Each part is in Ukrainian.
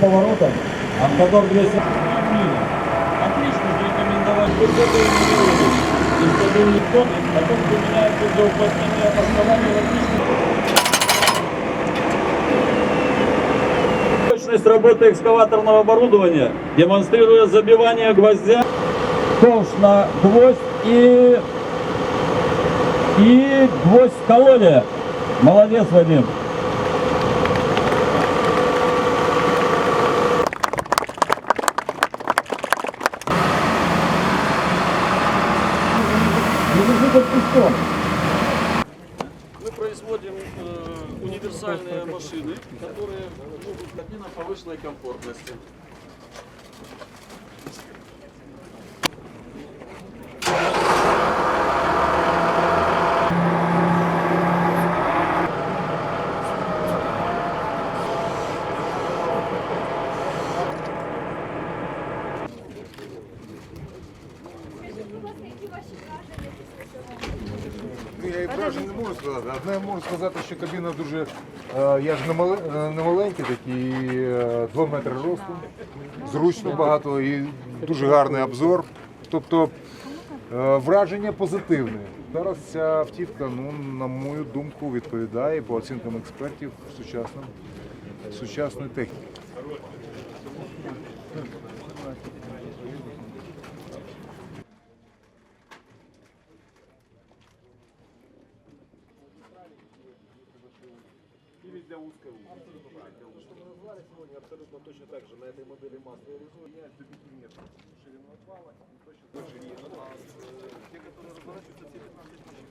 Поворота. Автодор 200. Отлично рекомендовать зарекомендовать высоту и высоту никто, а потом применяется за употнение обоснования отлично. Точность работы экскаваторного оборудования демонстрирует забивание гвоздя. Толщ на гвоздь и, и гвоздь колония. Молодец, Вадим. Мы производим э, универсальные машины, которые могут кабина повышенной комфортности. Ну, Я не можу сказати. Одне я можу сказати, що кабіна дуже. е, Я ж не е, маленький такий, 2 метри росту, зручно багато і дуже гарний обзор. Тобто е, враження позитивне. Зараз ця автівка, ну, на мою думку, відповідає по оцінкам експертів сучасним, сучасної техніки. или для узкой улицы. Что мы назвали сегодня абсолютно точно так же. На этой модели масса реализует до 5 метров ширину отвала и точно так же есть. А те, которые разворачиваются, те 15 метров.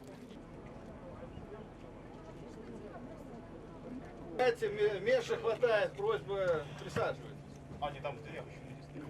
Меньше хватает, просьба присаживайтесь. Они там в дверях еще не стоят.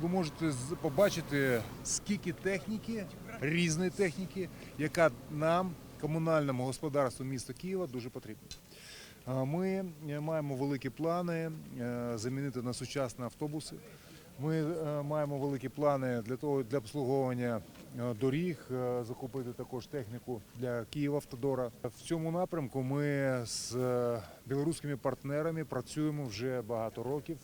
Ви можете побачити, скільки техніки, різної техніки, яка нам, комунальному господарству міста Києва, дуже потрібна. Ми е, маємо великі плани е, замінити на сучасні автобуси. Ми е, маємо великі плани для того для обслуговування доріг, закупити також техніку для Київавтодора. В цьому напрямку ми з білоруськими партнерами працюємо вже багато років.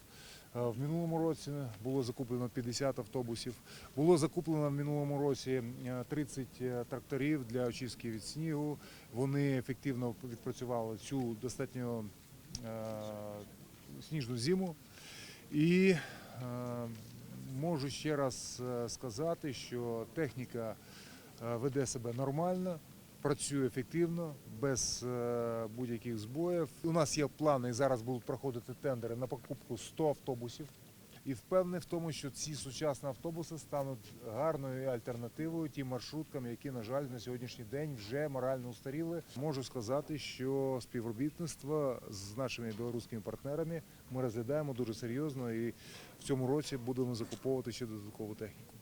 Е, В минулому році було закуплено 50 автобусів. Було закуплено в минулому році е, 30 тракторів для очистки від снігу. Вони ефективно відпрацювали цю достатньо е, сніжну зиму. І е, можу ще раз е, сказати, що техніка е, веде себе нормально, працює ефективно, без е, будь-яких збоїв. У нас є плани, і зараз будуть проходити тендери на покупку 100 автобусів. І впевнений в тому, що ці сучасні автобуси стануть гарною альтернативою тим маршруткам, які, на жаль, на сьогоднішній день вже морально устаріли. Можу сказати, що співробітництво з нашими білоруськими партнерами ми розглядаємо дуже серйозно і в цьому році будемо закуповувати ще додаткову техніку.